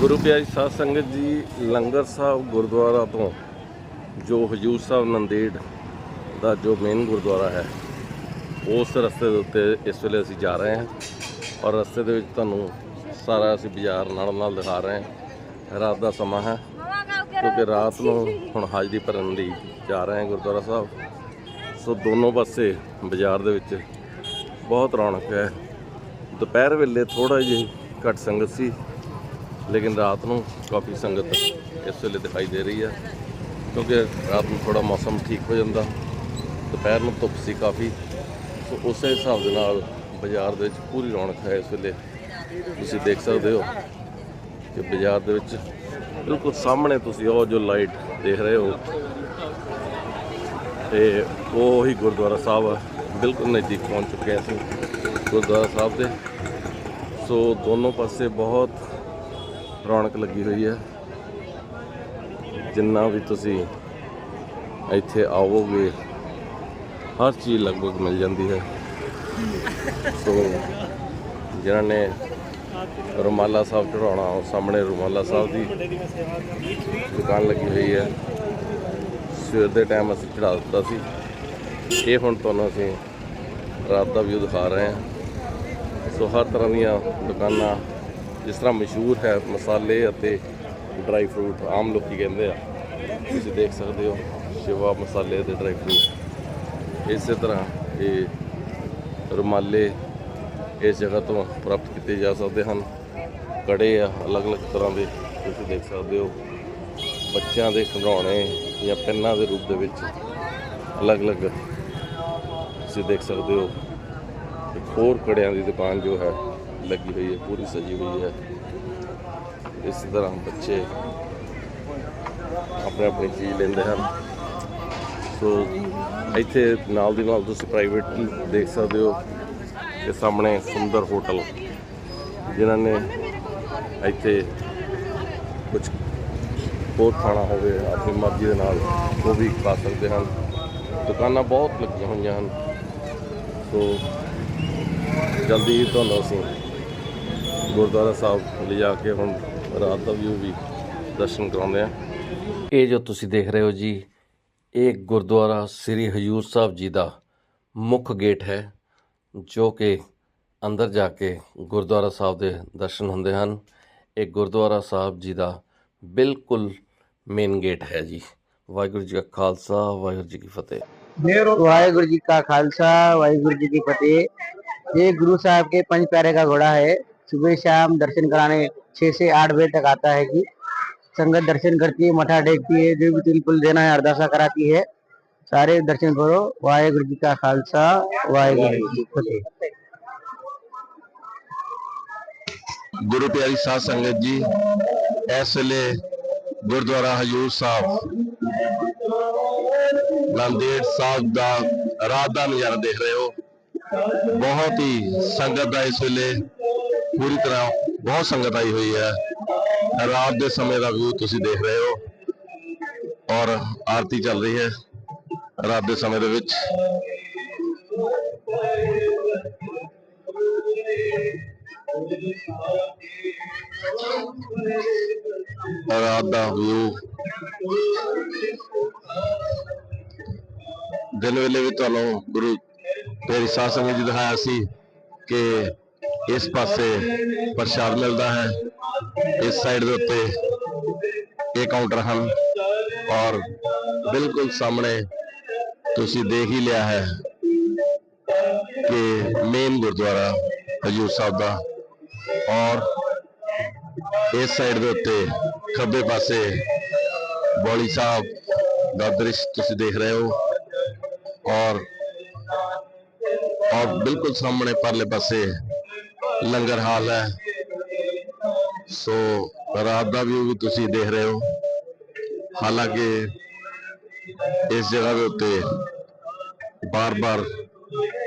ਗੁਰੂ ਪਿਆਰੀ ਸਾਧ ਸੰਗਤ ਜੀ, ਲੰਗਰ ਸਾਹਿਬ ਗੁਰਦੁਆਰਾ ਤੋਂ ਜੋ ਹਜੂਰ ਸਾਹਿਬ ਨੰਦੇੜ ਦਾ ਜੋ ਮੇਨ ਗੁਰਦੁਆਰਾ ਹੈ, ਉਸ ਰਸਤੇ ਦੇ ਉੱਤੇ ਇਸ ਵੇਲੇ ਅਸੀਂ ਜਾ ਰਹੇ ਹਾਂ ਔਰ ਰਸਤੇ ਦੇ ਵਿੱਚ ਤੁਹਾਨੂੰ ਸਾਰਾ ਅਸੀਂ ਬਾਜ਼ਾਰ ਨਾਲ ਨਾਲ ਦਿਖਾ ਰਹੇ ਹਾਂ। ਰਾਤ ਦਾ ਸਮਾਂ ਹੈ, ਕਿਉਂਕਿ ਰਾਤ ਨੂੰ ਹੁਣ ਹਾਜ਼ਰੀ ਭਰਨ ਲਈ ਜਾ ਰਹੇ ਹਾਂ ਗੁਰਦੁਆਰਾ ਸਾਹਿਬ। ਸੋ ਦੋਨੋਂ ਪਾਸੇ ਬਾਜ਼ਾਰ ਦੇ ਵਿੱਚ ਬਹੁਤ ਰੌਣਕ ਹੈ। ਦੁਪਹਿਰ ਵੇਲੇ ਥੋੜਾ ਜਿਹਾ ਘੱਟ ਸੰਗਤ ਸੀ ਲੇਕਿਨ ਰਾਤ ਨੂੰ ਕਾਫੀ ਸੰਗਤ ਇਸ ਵੇਲੇ ਦਿਖਾਈ ਦੇ ਰਹੀ ਹੈ, ਕਿਉਂਕਿ ਰਾਤ ਨੂੰ ਥੋੜਾ ਮੌਸਮ ਠੀਕ ਹੋ ਜਾਂਦਾ, ਦੁਪਹਿਰ ਨੂੰ ਧੁੱਪ ਸੀ ਕਾਫੀ, ਸੋ ਉਸੇ ਹਿਸਾਬ ਦੇ ਨਾਲ ਬਾਜ਼ਾਰ ਦੇ ਵਿੱਚ ਪੂਰੀ ਰੌਣਕ ਹੈ ਇਸ ਵੇਲੇ। ਤੁਸੀਂ ਦੇਖ ਸਕਦੇ ਹੋ ਕਿ ਬਾਜ਼ਾਰ ਦੇ ਵਿੱਚ ਬਿਲਕੁਲ ਸਾਹਮਣੇ ਤੁਸੀਂ ਉਹ ਜੋ ਲਾਈਟ ਦੇਖ ਰਹੇ ਹੋ, ਤੇ ਉਹ ਹੀ ਗੁਰਦੁਆਰਾ ਸਾਹਿਬ ਬਿਲਕੁਲ ਨਜ਼ਦੀਕ ਪਹੁੰਚ ਚੁੱਕੇ ਹਾਂ ਅਸੀਂ ਗੁਰਦੁਆਰਾ ਸਾਹਿਬ ਦੇ। ਸੋ ਦੋਨੋਂ ਪਾਸੇ ਬਹੁਤ ਰੌਣਕ ਲੱਗੀ ਹੋਈ ਹੈ। ਜਿੰਨਾ ਵੀ ਤੁਸੀਂ ਇੱਥੇ ਆਵੋਗੇ, ਹਰ ਚੀਜ਼ ਲਗਭਗ ਮਿਲ ਜਾਂਦੀ ਹੈ। ਸੋ, ਜਿਨ੍ਹਾਂ ਨੇ ਰੁਮਾਲਾ ਸਾਹਿਬ ਚੜਾਉਣਾ ਉਹ ਸਾਹਮਣੇ ਰੁਮਾਲਾ ਸਾਹਿਬ ਦੀ ਦੁਕਾਨ ਲੱਗੀ ਹੋਈ ਹੈ। ਸਵੇਰ ਦੇ ਟਾਈਮ ਅਸੀਂ ਚੜਾ ਦਿੱਤਾ ਸੀ। ਇਹ ਹੁਣ ਤੁਹਾਨੂੰ ਅਸੀਂ ਰਾਤ ਦਾ ਵਿਊ ਦਿਖਾ ਰਹੇ ਹਾਂ। ਸੋ, ਹਰ ਤਰ੍ਹਾਂ ਦੀਆਂ ਦੁਕਾਨਾਂ ਜਿਸ ਤਰ੍ਹਾਂ ਮਸ਼ਹੂਰ ਹੈ ਮਸਾਲੇ ਅਤੇ ਡਰਾਈ ਫਰੂਟ ਆਮ ਲੋਕੀ ਕਹਿੰਦੇ ਆ। ਤੁਸੀਂ ਦੇਖ ਸਕਦੇ ਹੋ ਸ਼ਿਵਾ ਮਸਾਲੇ ਅਤੇ ਡਰਾਈ ਫਰੂਟ ਇਸੇ ਤਰ੍ਹਾਂ ਇਹ ਰੁਮਾਲੇ ਇਸ ਜਗ੍ਹਾ ਤੋਂ ਪ੍ਰਾਪਤ ਕੀਤੇ ਜਾ ਸਕਦੇ ਹਨ। ਕੜੇ ਆ, ਅਲੱਗ-ਅਲੱਗ ਤਰ੍ਹਾਂ ਦੇ ਤੁਸੀਂ ਦੇਖ ਸਕਦੇ ਹੋ। ਬੱਚਿਆਂ ਦੇ ਖਿਡੌਣੇ ਜਾਂ ਪੈਨਾਂ ਦੇ ਰੂਪ ਦੇ ਵਿੱਚ ਅਲੱਗ-ਅਲੱਗ ਤੁਸੀਂ ਦੇਖ ਸਕਦੇ ਹੋ। ਇੱਕ ਹੋਰ ਕੜਿਆਂ ਦੀ ਦੁਕਾਨ ਜੋ ਹੈ ਲੱਗੀ ਹੋਈ ਹੈ, ਪੂਰੀ ਸਜੀ ਹੋਈ ਹੈ। ਇਸ ਤਰ੍ਹਾਂ ਬੱਚੇ ਆਪਣੇ ਆਪਣੀ ਚੀਜ਼ ਲੈਂਦੇ ਹਨ। ਸੋ ਇੱਥੇ ਨਾਲ ਦੀ ਨਾਲ ਤੁਸੀਂ ਪ੍ਰਾਈਵੇਟ ਦੇਖ ਸਕਦੇ ਹੋ ਤੇ ਸਾਹਮਣੇ ਸੁੰਦਰ ਹੋਟਲ ਜਿਨ੍ਹਾਂ ਨੇ ਇੱਥੇ ਕੁਝ ਹੋਰ ਖਾਣਾ ਹੋਵੇ, ਆਪਣੀ ਮਰਜ਼ੀ ਦੇ ਨਾਲ ਉਹ ਵੀ ਖਾ ਸਕਦੇ ਹਨ। ਦੁਕਾਨਾਂ ਬਹੁਤ ਲੱਗੀਆਂ ਹੋਈਆਂ ਹਨ। ਸੋ ਜਲਦੀ ਹੀ ਤੁਹਾਨੂੰ ਅਸੀਂ ਗੁਰਦੁਆਰਾ ਸਾਹਿਬ ਲਿਜਾ ਕੇ ਹੁਣ ਰਾਤ ਦਾ ਵਿਊ ਵੀ ਦਰਸ਼ਨ ਕਰਾਉਂਦੇ ਆ ਇਹ ਜੋ ਤੁਸੀਂ ਦੇਖ ਰਹੇ ਹੋ ਜੀ ਇਹ ਗੁਰਦੁਆਰਾ ਸ੍ਰੀ ਹਜੂਰ ਸਾਹਿਬ ਜੀ ਦਾ ਮੁੱਖ ਗੇਟ ਹੈ ਜੋ ਕਿ ਅੰਦਰ ਜਾ ਕੇ ਗੁਰਦੁਆਰਾ ਸਾਹਿਬ ਦੇ ਦਰਸ਼ਨ ਹੁੰਦੇ ਹਨ ਇਹ ਗੁਰਦੁਆਰਾ ਸਾਹਿਬ ਜੀ ਦਾ ਬਿਲਕੁਲ ਮੇਨ ਗੇਟ ਹੈ ਜੀ ਵਾਹਿਗੁਰੂ ਜੀ ਕਾ ਖਾਲਸਾ ਵਾਹਿਗੁਰੂ ਜੀ ਕੀ ਫਤਿਹ वाहेगुरु जी का खालसा वाहेगुरु जी की फतेह ये गुरु साहब के पंच प्यारे का घोड़ा है सुबह शाम दर्शन कराने छह से आठ बजे तक आता है कि संगत दर्शन करती है, मठा देखती है, जो भी तिल पुल देना है, अरदासा कराती है। सारे दर्शन करो। वाहेगुरु जी का खालसा, वाहेगुरु जी फतेह। गुरु प्यारी साध संगत जी ऐसे गुरुद्वारा हजूर साहब नांदेड़ साहब का रात का नज़ारा देख रहे हो। बहुत ही संगत का इस वे ਪੂਰੀ ਤਰ੍ਹਾਂ ਬਹੁਤ ਸੰਗਤ ਆਈ ਹੋਈ ਹੈ। ਰਾਤ ਦੇ ਸਮੇਂ ਦਾ ਵਿਊ ਤੁਸੀਂ ਦੇਖ ਰਹੇ ਹੋ ਔਰ ਆਰਤੀ ਚੱਲ ਰਹੀ ਹੈ ਰਾਤ ਦੇ ਸਮੇਂ ਦੇ ਵਿੱਚ। ਰਾਤ ਦਾ ਵਿਊ ਦਿਨ ਵੇਲੇ ਵੀ ਤੁਹਾਨੂੰ ਗੁਰੂ ਤੇਰੀ ਸਾਧ ਸੰਗਤ ਜੀ ਦਿਖਾਇਆ ਸੀ ਕਿ ਇਸ ਪਾਸੇ ਪ੍ਰਸ਼ਾਦ ਮਿਲਦਾ ਹੈ। ਇਸ ਸਾਈਡ ਦੇ ਉੱਤੇ ਇਹ ਕਾਊਂਟਰ ਹਨ ਔਰ ਬਿਲਕੁਲ ਸਾਹਮਣੇ ਤੁਸੀਂ ਦੇਖ ਹੀ ਲਿਆ ਹੈ ਕਿ ਮੇਨ ਗੁਰਦੁਆਰਾ ਹਜੂਰ ਸਾਹਿਬ ਦਾ ਔਰ ਇਸ ਸਾਈਡ ਦੇ ਉੱਤੇ ਖੱਬੇ ਪਾਸੇ ਬੋਲੀ ਸਾਹਿਬ ਦਾ ਦ੍ਰਿਸ਼ ਤੁਸੀਂ ਦੇਖ ਰਹੇ ਹੋ ਔਰ ਔਰ ਬਿਲਕੁਲ ਸਾਹਮਣੇ ਪਰਲੇ ਪਾਸੇ ਲੰਗਰ ਹਾਲ ਹੈ। ਸੋ ਰਾਤ ਦਾ ਵੀ ਵੀ ਤੁਸੀਂ ਦੇਖ ਰਹੇ ਹੋ। ਹਾਲਾਂਕਿ ਇਸ ਜਗ੍ਹਾ ਦੇ ਉੱਤੇ ਬਾਰ-ਬਾਰ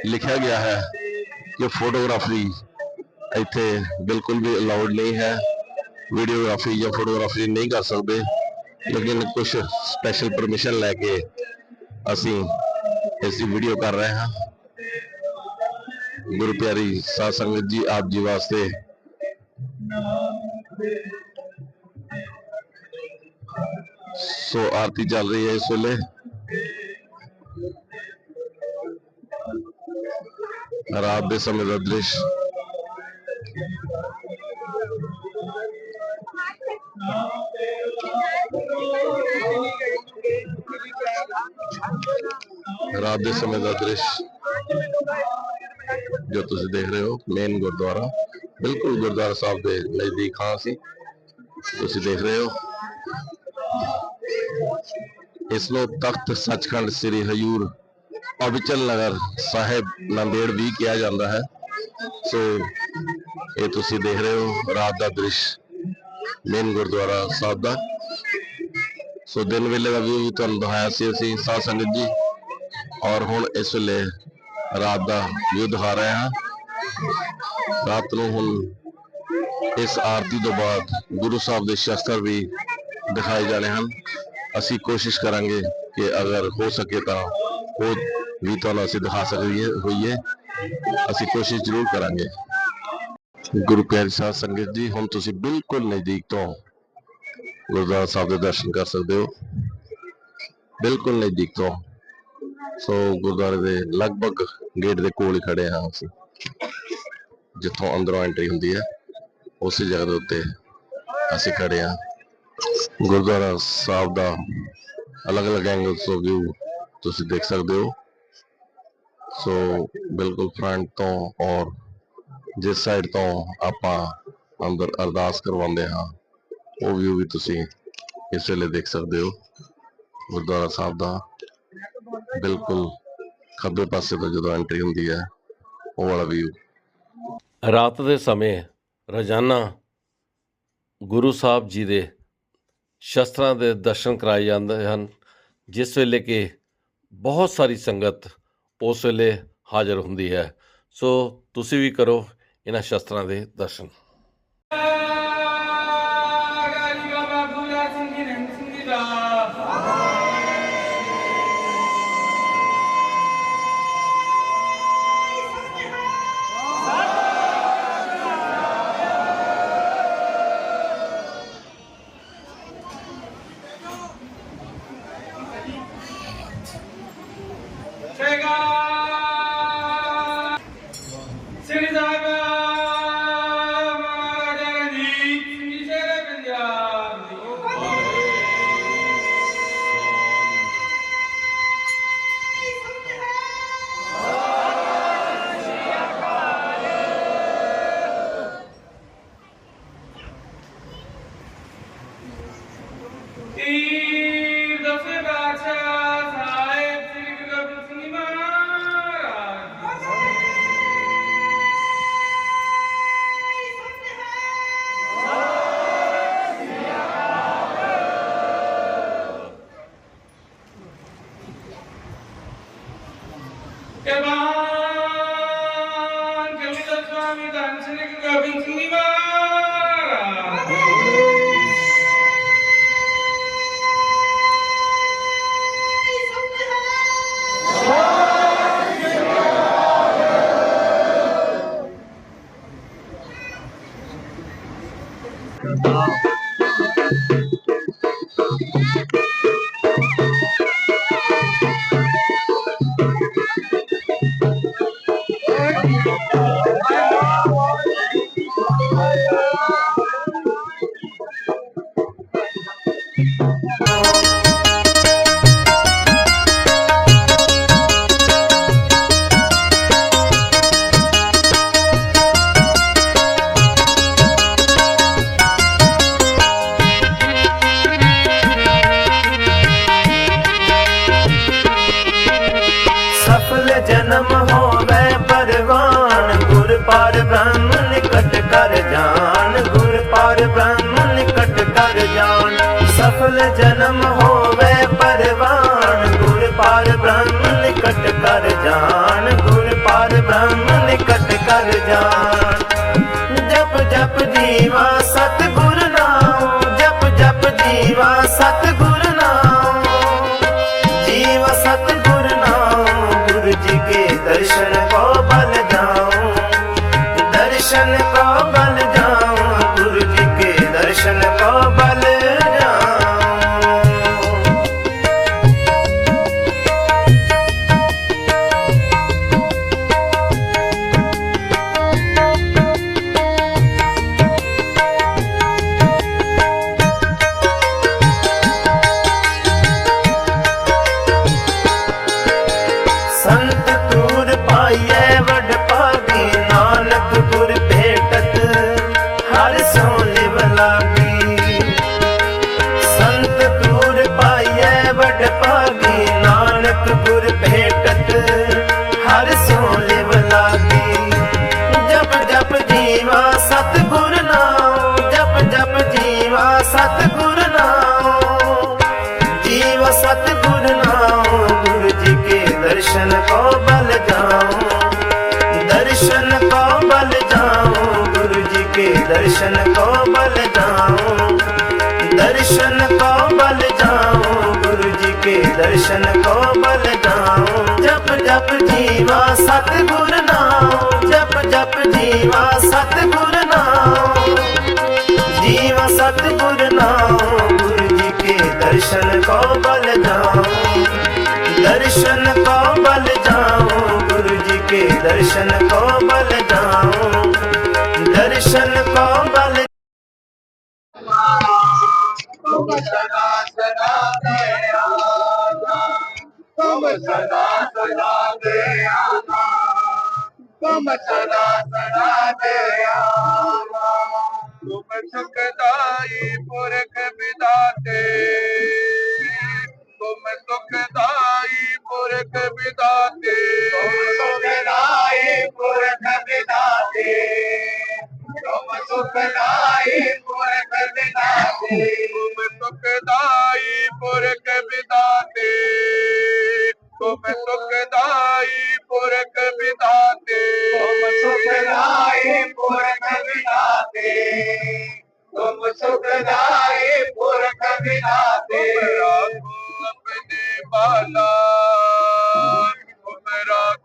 ਲਿਖਿਆ ਗਿਆ ਹੈ ਕਿ ਫੋਟੋਗ੍ਰਾਫੀ ਇੱਥੇ ਬਿਲਕੁਲ ਵੀ ਅਲਾਉਡ ਨਹੀਂ ਹੈ। ਵੀਡੀਓਗ੍ਰਾਫੀ ਜਾਂ ਫੋਟੋਗ੍ਰਾਫੀ ਨਹੀਂ ਕਰ ਸਕਦੇ। ਲੇਕਿਨ ਕੁਝ ਸਪੈਸ਼ਲ ਪਰਮਿਸ਼ਨ ਲੈ ਕੇ ਅਸੀਂ ਇਸ ਦੀ ਵੀਡੀਓ ਕਰ ਰਹੇ ਹਾਂ। ਗੁਰੂ ਪਿਆਰੀ ਸਾਧ ਸੰਗਤ ਜੀ ਆਪ ਜੀ ਵਾਸਤੇ ਸੋ ਆਰਤੀ ਚੱਲ ਰਹੀ ਹੈ ਇਸ ਵੇਲੇ ਰਾਤ ਦੇ ਸਮੇਂ ਦਾ ਦ੍ਰਿਸ਼ ਰਾਤ ਦੇ ਸਮੇਂ ਦਾ ਦ੍ਰਿਸ਼ ਜੋ ਤੁਸੀਂ ਦੇਖ ਰਹੇ ਹੋ ਮੇਨ ਗੁਰਦੁਆਰਾ, ਬਿਲਕੁਲ ਗੁਰਦੁਆਰਾ ਸਾਹਿਬ ਦੇ ਨਜ਼ਦੀਕ ਹਾਂ ਅਸੀਂ। ਤੁਸੀਂ ਦੇਖ ਰਹੇ ਹੋ। ਇਸ ਨੂੰ ਤਖਤ ਸੱਚਖੰਡ ਸ੍ਰੀ ਹਜੂਰ ਅਬਚਲ ਨਗਰ ਸਾਹਿਬ ਨਾਂਦੇੜ ਵੀ ਕਿਹਾ ਜਾਂਦਾ ਹੈ। ਸੋ, ਇਹ ਤੁਸੀਂ ਦੇਖ ਰਹੇ ਹੋ, ਰਾਤ ਦਾ ਦ੍ਰਿਸ਼ ਮੇਨ ਗੁਰਦੁਆਰਾ ਸਾਹਿਬ ਦਾ। ਸੋ, ਦਿਨ ਵੇਲੇ ਦਾ ਵੀ ਤੁਹਾਨੂੰ ਦਿਖਾਇਆ ਸੀ ਅਸੀਂ, ਸਾਧ ਸੰਗਤ ਜੀ। ਔਰ ਹੁਣ ਇਸ ਵੇਲੇ ਰਾਤ ਦਾ ਵਿਊ ਦਿਖਾ ਰਹੇ ਹਾਂ। ਰਾਤ ਨੂੰ ਹੁਣ ਇਸ ਆਰਤੀ ਤੋਂ ਬਾਅਦ ਗੁਰੂ ਸਾਹਿਬ ਦੇ ਸ਼ਸਤਰ ਵੀ ਦਿਖਾਏ ਜਾਣੇ ਹਨ। ਅਸੀਂ ਕੋਸ਼ਿਸ਼ ਕਰਾਂਗੇ ਕਿ ਅਗਰ ਹੋ ਸਕੇ ਤਾਂ ਉਹ ਵੀ ਤੁਹਾਨੂੰ ਅਸੀਂ ਦਿਖਾ ਸਕੀਏ, ਹੋਈਏ। ਅਸੀਂ ਕੋਸ਼ਿਸ਼ ਜ਼ਰੂਰ ਕਰਾਂਗੇ। ਗੁਰੂ ਪਿਆਰੀ ਸਾਧ ਸੰਗਤ ਜੀ, ਹੁਣ ਤੁਸੀਂ ਬਿਲਕੁਲ ਨਜ਼ਦੀਕ ਤੋਂ ਗੁਰਦੁਆਰਾ ਸਾਹਿਬ ਦੇ ਦਰਸ਼ਨ ਕਰ ਸਕਦੇ ਹੋ। ਬਿਲਕੁਲ ਨਜ਼ਦੀਕ ਤੋਂ। ਸੋ ਗੁਰਦੁਆਰੇ ਦੇ ਲਗਭਗ ਗੇਟ ਦੇ ਕੋਲ ਹੀ ਖੜੇ ਹਾਂ ਅਸੀਂ। ਜਿੱਥੋਂ ਅੰਦਰੋਂ ਐਂਟਰੀ ਹੁੰਦੀ ਹੈ, ਉਸੇ ਜਗ੍ਹਾ ਦੇ ਉੱਤੇ ਅਸੀਂ ਖੜੇ ਹਾਂ। ਗੁਰਦੁਆਰਾ ਸਾਹਿਬ ਦਾ ਅਲੱਗ-ਅਲੱਗ ਐਂਗਲ ਤੋਂ ਵਿਊ ਤੁਸੀਂ ਦੇਖ ਸਕਦੇ ਹੋ। ਸੋ ਬਿਲਕੁਲ ਫਰੰਟ ਤੋਂ ਔਰ ਜਿਸ ਸਾਈਡ ਤੋਂ ਆਪਾਂ ਅੰਦਰ ਅਰਦਾਸ ਕਰਵਾਉਂਦੇ ਹਾਂ, ਉਹ ਵਿਊ ਵੀ ਤੁਸੀਂ ਇਸ ਵੇਲੇ ਦੇਖ ਸਕਦੇ ਹੋ। ਗੁਰਦੁਆਰਾ ਸਾਹਿਬ ਦਾ ਬਿਲਕੁਲ। ਖੱਬੇ ਪਾਸੇ ਤੋਂ ਜਦੋਂ ਐਂਟਰੀ ਹੁੰਦੀ ਹੈ, ਉਹ ਵਾਲਾ ਵਿਊ ਰਾਤ ਦੇ ਸਮੇਂ ਰੋਜ਼ਾਨਾ ਗੁਰੂ ਸਾਹਿਬ ਜੀ ਦੇ ਸ਼ਸਤਰਾਂ ਦੇ ਦਰਸ਼ਨ ਕਰਾਏ ਜਾਂਦੇ ਹਨ। ਜਿਸ ਵੇਲੇ ਕਿ ਬਹੁਤ ਸਾਰੀ ਸੰਗਤ ਉਸ ਵੇਲੇ ਹਾਜ਼ਰ ਹੁੰਦੀ ਹੈ। ਸੋ ਤੁਸੀਂ ਵੀ ਕਰੋ ਇਹਨਾਂ ਸ਼ਸਤਰਾਂ ਦੇ ਦਰਸ਼ਨ। Música ਜਨਮ ਹੋਵੇ ਪਰਵਾਨ ਗੁਰ ਪਾਰ ਬ੍ਰਹਮ ਨਿਕਟ ਕਰ ਜਾਣ ਗੁਰ ਪਾਰ ਬ੍ਰਹਮ ਨਿਕਟ ਕਰ ਜਾਣ। ਜਪ ਜਪ ਜੀਵਾ ਸਤ ਗੁਰ ਨਾਮ ਜਪ ਜਪ ਜੀਵਾ ਸਤ ਗੁਰ ਨਾਮ ਜੀਵ ਸਤ ਗੁਰ ਨਾਮ ਗੁਰੂ ਜੀ ਕੇ ਦਰਸ਼ਨ ਕੋ ਬਲ ਜਾਉ। ਦਰਸ਼ਨ ਕੋ दर्शन को बल जाऊं दर्शन को बल जाऊं गुरु जी के दर्शन को बल जाऊं जप जप जीवा सतगुर नाम जप जप जीवा सतगुर नाम जीव सतगुर नाम गुरु जी के दर्शन को बल जाऊं दर्शन को बल जाऊं गुरु जी के दर्शन को बल जाऊं दर्शन को बल तुम सदा सदा दया तुम सदा सदा दया तुम सदा सदा दया तुम सुखदाई पुरख विदाते तुम सुखदाई पुरख विदाते तुम सुखदाई सुखदाई तुम तुम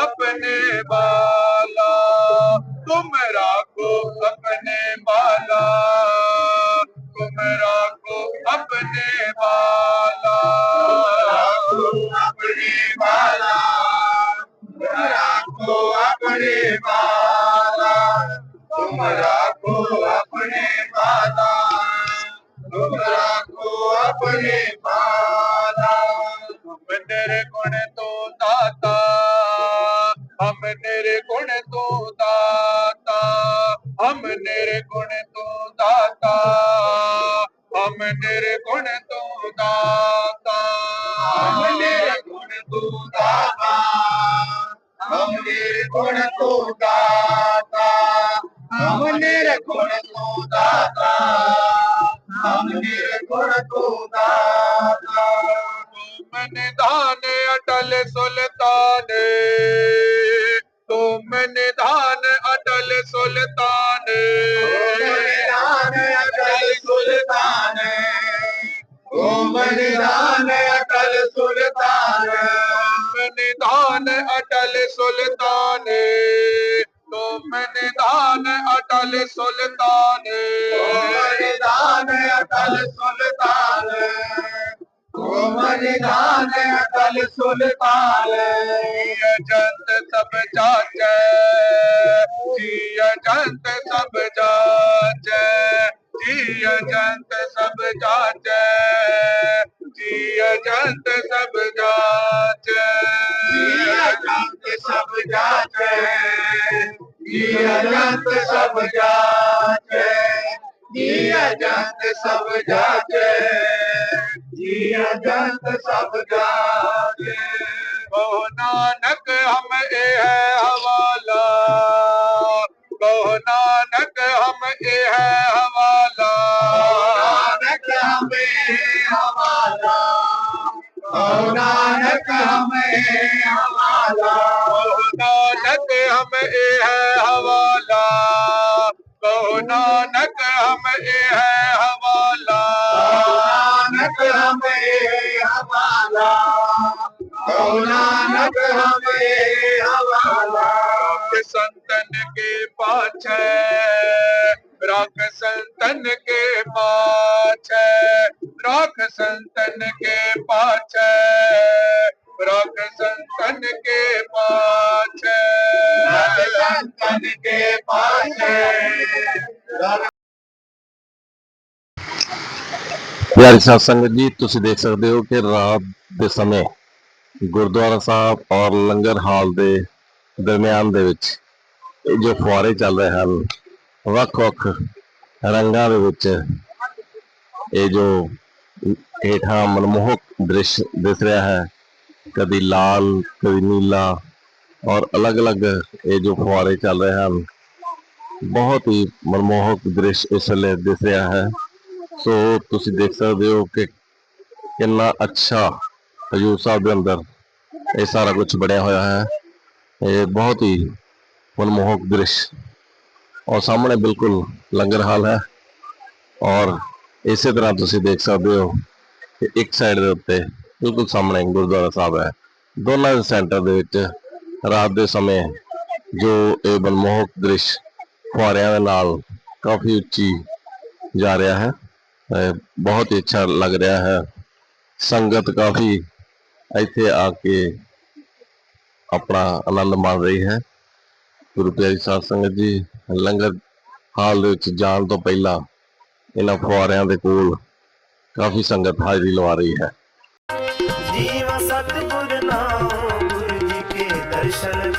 अपने बाला। अपने माता तुम राखो अपने माला हम निर्गुण तो दाता हम निर्गुण तो दाता हम निर्गुण तो दाता हम निर्गुण ਨਾਮ ਨਿਰਗੁਣ ਤੂੰ ਦਾਤਾ ਮਨ ਧਾਨ ਅਟਲ ਸੁਲਤਾਨੇ ਤੂੰ ਮਨ ਧਾਨ ਅਟਲ ਸੁਲਤਾਨੇ ਧਾਨ ਅਟਲ ਸੁਲਤਾਨੇ ਓ ਮਨ ਧਾਨ ਅਟਲ ਸੁਲਤਾਨੇ ਮਨ ਧਾਨ ਅਟਲ ਸੁਲਤਾਨੇ। मैंने दान अटल सुल्तान दान अटल सुल्तान दान अटल सुल्तान जंत सब जाचे जिय जंत सब जाचे जिय जंत सब जाचे ਜੰਤ ਸਭ ਜਾਗੇ ਜੀਆ ਜੰਤ ਸਭ ਜਾਗੇ जग हमें हवाला संतन के पाछ राख संतन के पाछ राख संतन के पाछ राख संतन के पाछ संतन के पाछे ਪਿਆਰੇ ਸਾਧ ਸੰਗਤ ਜੀ ਤੁਸੀਂ ਦੇਖ ਸਕਦੇ ਹੋ ਕਿ ਰਾਤ ਦੇ ਸਮੇਂ ਗੁਰਦੁਆਰਾ ਸਾਹਿਬ ਔਰ ਲੰਗਰ ਹਾਲ ਦੇ ਦਰਮਿਆਨ ਦੇ ਵਿੱਚ ਇਹ ਜੋ ਫੁਆਰੇ ਚੱਲ ਰਹੇ ਹਨ, ਵੱਖ-ਵੱਖ ਰੰਗਾਂ ਦੇ ਵਿੱਚ ਇਹ ਜੋ ਹੇਠਾਂ ਮਨਮੋਹਕ ਦ੍ਰਿਸ਼ ਦਿਸ ਰਿਹਾ ਹੈ, ਕਦੀ ਲਾਲ, ਕਦੀ ਨੀਲਾ ਔਰ ਅਲੱਗ-ਅਲੱਗ ਇਹ ਜੋ ਫੁਆਰੇ ਚੱਲ ਰਹੇ ਹਨ, ਬਹੁਤ ਹੀ ਮਨਮੋਹਕ ਦ੍ਰਿਸ਼ ਇਸ ਵੇਲੇ ਦਿਸ ਰਿਹਾ ਹੈ। ਸੋ ਤੁਸੀਂ ਦੇਖ ਸਕਦੇ ਹੋ ਕਿ ਕਿੰਨਾ ਅੱਛਾ ਹਜੂਰ ਸਾਹਿਬ ਦੇ ਅੰਦਰ ਇਹ ਸਾਰਾ ਕੁਝ ਬਣਿਆ ਹੋਇਆ ਹੈ। ਇਹ ਬਹੁਤ ਹੀ ਮਨਮੋਹਕ ਦ੍ਰਿਸ਼। ਔਰ ਸਾਹਮਣੇ ਬਿਲਕੁਲ ਲੰਗਰ ਹਾਲ ਹੈ। ਔਰ ਇਸੇ ਤਰ੍ਹਾਂ ਤੁਸੀਂ ਦੇਖ ਸਕਦੇ ਹੋ ਕਿ ਇੱਕ ਸਾਈਡ ਦੇ ਉੱਤੇ ਬਿਲਕੁਲ ਸਾਹਮਣੇ ਗੁਰਦੁਆਰਾ ਸਾਹਿਬ ਹੈ। ਦੋਨਾਂ ਸੈਂਟਰ ਦੇ ਵਿੱਚ ਰਾਤ ਦੇ ਸਮੇਂ ਜੋ ਇਹ ਮਨਮੋਹਕ ਦ੍ਰਿਸ਼ ਫੁਆਰਿਆਂ ਦੇ ਨਾਲ ਕਾਫੀ ਉੱਚੀ ਜਾ ਰਿਹਾ ਹੈ। ਬਹੁਤ ਹੀ ਅੱਛਾ ਲੱਗ ਰਿਹਾ ਹੈ। ਸੰਗਤ ਕਾਫੀ ਇੱਥੇ ਆ ਕੇ ਆਪਣਾ ਆਨੰਦ ਮਾਣ ਰਹੀ ਹੈ। ਗੁਰੂ ਪਿਆਰੀ ਸਾਧ ਸੰਗਤ ਜੀ, ਲੰਗਰ ਹਾਲ ਵਿੱਚ ਜਾਣ ਤੋਂ ਪਹਿਲਾਂ ਇਹਨਾਂ ਫੁਆਰਿਆਂ ਦੇ ਕੋਲ ਕਾਫੀ ਸੰਗਤ ਹਾਜ਼ਰੀ ਲਵਾ ਰਹੀ ਹੈ। ਜੀਵ ਸਤਿਗੁਰ ਨਾਮ, ਗੁਰੂ ਜੀ ਕੇ ਦਰਸ਼ਨ